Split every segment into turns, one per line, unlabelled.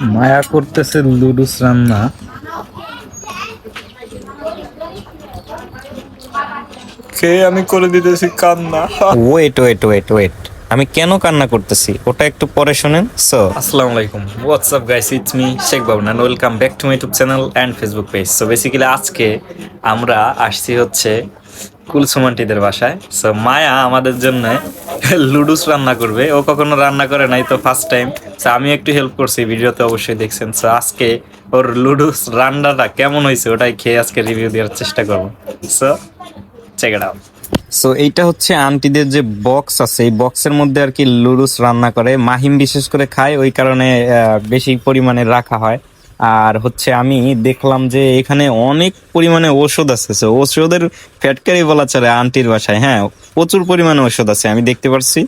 মায়া করতেছে লুডুস রান্না।
খেয়ে আমি করে দিতেছি কান্না।
ওয়েট ওয়েট ওয়েট ওয়েট আমি কেন কান্না করতেছি? ওটা একটু পরে শোনেন। সো
আসসালামু আলাইকুম। What's up guys it's me Sheikh Babun and welcome back to my YouTube channel and Facebook page so basically আজকে আমরা আসছি হচ্ছে কুলসুমান্টিদের বাসায়। সো মায়া আমাদের জন্য লুডুস রান্না করবে। ও কখনো রান্না করে নাই তো ফার্স্ট টাইম সো আমি একটু হেল্প করছি। ভিডিওতে অবশ্যই দেখছেন। সো আজকে ওর লুডুস রান্নাটা কেমন হয়েছে ওটাই খেয়ে আজকে রিভিউ দেওয়ার চেষ্টা করব। So check it out
so এইটা হচ্ছে আন্টিদের যে বক্স আছে, এই বক্সের মধ্যে আর কি লুডুস রান্না করে। মাহিম বিশেষ করে খায়, ওই কারণে বেশি পরিমাণে রাখা হয়। আর হচ্ছে আমি দেখলাম যে এখানে অনেক পরিমাণে ওষুধ আছে। ওষুধের ফ্যাটকারি বলা চলে আন্টির বাসায় হ্যাঁ প্রচুর পরিমাণে ওষুধ আছে, আমি দেখতে পারছি।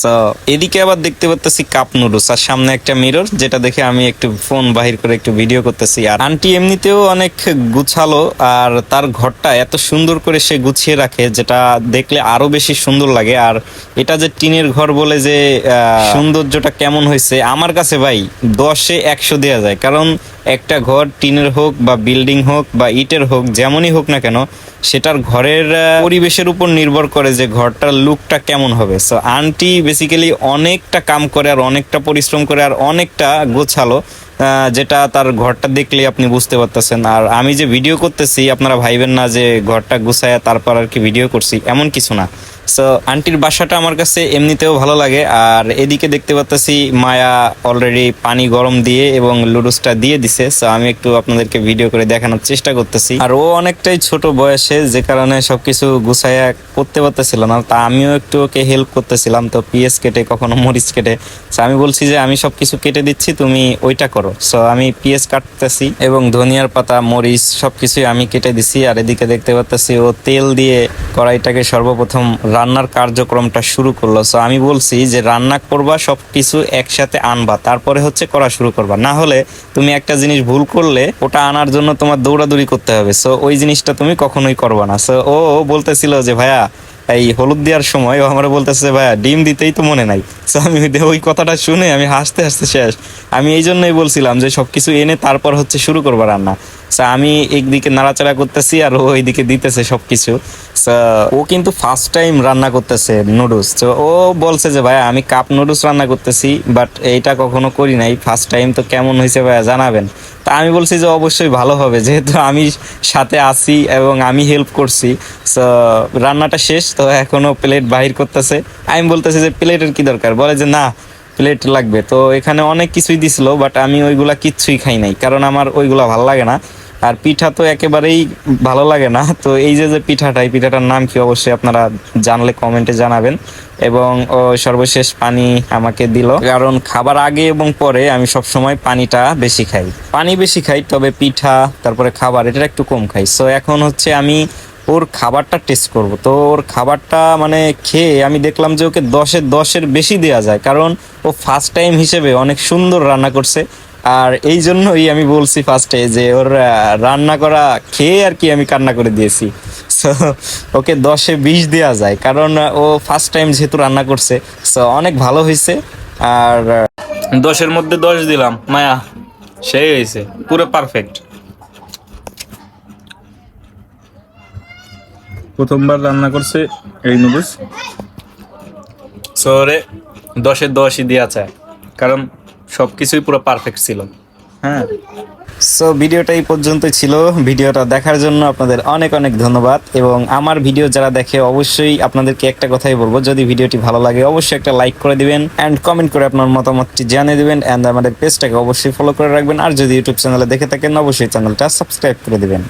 সো এদিকে আবার দেখতে পারতেছি কাপ নুডলস আর সামনে একটা মিরর যেটা দেখে আমি একটু ফোন বাহির করে একটু ভিডিও করতেছি। আর আন্টি এমনিতেও অনেক গুছালো আর তার ঘরটা এত সুন্দর করে সে গুছিয়ে রাখে যেটা দেখলে আরও বেশি সুন্দর লাগে। আর এটা যে টিনের ঘর বলে যে সৌন্দর্যটা কেমন হয়েছে, আমার কাছে ভাই দশে একশো দেওয়া যায়। কারণ একটা ঘর টিনের হোক বা বিল্ডিং হোক বা ইটের হোক, যেমনই হোক না কেন, সেটার ঘরের পরিবেশের উপর নির্ভর করে যে ঘরটার লুকটা কেমন হবে। সো আন্টি বেসিক্যালি অনেকটা কাম করে আর অনেকটা পরিশ্রম করে আর অনেকটা গোছালো যেটা তার ঘরটা দেখলে আপনি বুঝতে পারতেছেন। আর আমি যে ভিডিও করতেছি, আপনারা ভাইবেন না যে ঘরটা গুছায় তারপর আর কি ভিডিও করছি, এমন কিছু না। সো আন্টির বাসাটা আমার কাছে এমনিতেও ভালো লাগে। আর এদিকে দেখতে পাচ্তেছি মায়া অলরেডি পানি গরম দিয়ে এবং লুডুসটা দিয়ে দিছে। সো আমি একটু আপনাদেরকে ভিডিও করে দেখানোর চেষ্টা করতেছি। আর ও অনেকটাই ছোট বয়সে যে কারণে সবকিছু গুছাইয়া করতে পারতেছিল না। তা আমিও একটু ওকে হেল্প করতেছিলাম। তো পিএস কেটে, কখনো মরিচ কেটে। সো আমি বলছি যে, আমি সবকিছু কেটে দিচ্ছি, তুমি ওইটা করো। সো আমি পিএস কাটতেছি এবং ধনিয়ার পাতা, মরিচ সবকিছুই আমি কেটে দিছি। আর এদিকে দেখতে পাচ্তেছি ও তেল দিয়ে কড়াইটাকে সর্বপ্রথম রান্নার কার্যক্রমটা শুরু করল। সো আমি বলছি যে রান্না করবা সব কিছু একসাথে আনবা, তারপরে হচ্ছে করা শুরু করবা। না হলে তুমি একটা জিনিস ভুল করলে, ওটা আনার জন্য তোমার দৌড়াদৌড়ি করতে হবে। সো ওই জিনিসটা তুমি কখনোই করবা না। সো ও বলতেছিল যে, ভাইয়া এই হলুদ দেওয়ার সময় ও আমার বলতেছে ভাইয়া ডিম দিতেই তো মনে নাই। তো আমি ওই- কথাটা শুনে আমি হাসতে হাসতে শেষ। আমি এই জন্যই বলছিলাম যে সবকিছু এনে তারপর হচ্ছে শুরু করব রান্না। সো আমি একদিকে নাড়াচাড়া করতেছি আর ও ওইদিকে দিতেছে সবকিছু। So, ও কিন্তু ফার্স্ট টাইম রান্না করতেছে নুডলস তো ও বলছে যে ভাইয়া আমি কাপ নুডলস রান্না করতেছি বাট এইটা কখনো করি নাই। ফার্স্ট টাইম তো কেমন হয়েছে ভাইয়া জানাবেন? তা আমি বলছি যে অবশ্যই ভালো হবে, যেহেতু আমি সাথে আছি এবং আমি হেল্প করছি। সো রান্নাটা শেষ, তো এখনও প্লেট বাহির করতেছে। আমি বলতেছি যে প্লেটের কি দরকার? বলে যে না প্লেট লাগবে। তো এখানে অনেক কিছুই দিছিল বাট আমি ওইগুলা কিচ্ছুই খাই নাই, কারণ আমার ওইগুলা ভালো লাগে না। আর পিঠা তো একেবারেই ভালো লাগে না। তো এই যে যে পিঠাটা, এই পিঠাটার নাম কি অবশ্যই আপনারা জানলে কমেন্টে জানাবেন। এবং সর্বশেষ পানি আমাকে দিল। কারণ খাবার আগে এবং পরে আমি সব সময় পানিটা বেশি খাই। পানি বেশি খাই, তবে পিঠা, তারপরে খাবার এটা একটু কম খাই। সো এখন হচ্ছে আমি ওর খাবারটা টেস্ট করব। তো ওর খাবারটা মানে খেয়ে আমি দেখলাম যে ওকে দশের দশের বেশি দেওয়া যায়। কারণ ও ফার্স্ট টাইম হিসেবে অনেক সুন্দর রান্না করছে। আর এই জন্যই আমি বলছি ফার্স্টে যে ওর রান্না করা খেয়ে আর কি আমি কান্না করে দিয়েছি। সো ওকে দশে বিশ দেওয়া যায় কারণ ও ফার্স্ট টাইম যেহেতু রান্না করছে সো অনেক ভালো হয়েছে। আর
দশের মধ্যে দশ দিলাম মায়া সেই হয়েছে পুরো পারফেক্ট
প্রথমবার রান্না করছে এই নুডলস।
শহরে দশে দশই দেওয়া চায় কারণ সব কিছুই পুরো পারফেক্ট ছিল। হ্যাঁ।
সো ভিডিওটা এই পর্যন্তই ছিল। ভিডিওটা দেখার জন্য আপনাদের অনেক অনেক ধন্যবাদ। এবং আমার ভিডিও যারা দেখে, অবশ্যই আপনাদেরকে একটা কথাই বলব। যদি ভিডিওটি ভালো লাগে, অবশ্যই একটা লাইক করে দিবেন অ্যান্ড কমেন্ট করে আপনার মতামতটি জানিয়ে দিবেন অ্যান্ড আমাদের পেজটাকে অবশ্যই ফলো করে রাখবেন। আর যদি ইউটিউব চ্যানেলে দেখে থাকেন, অবশ্যই চ্যানেলটা সাবস্ক্রাইব করে দিবেন।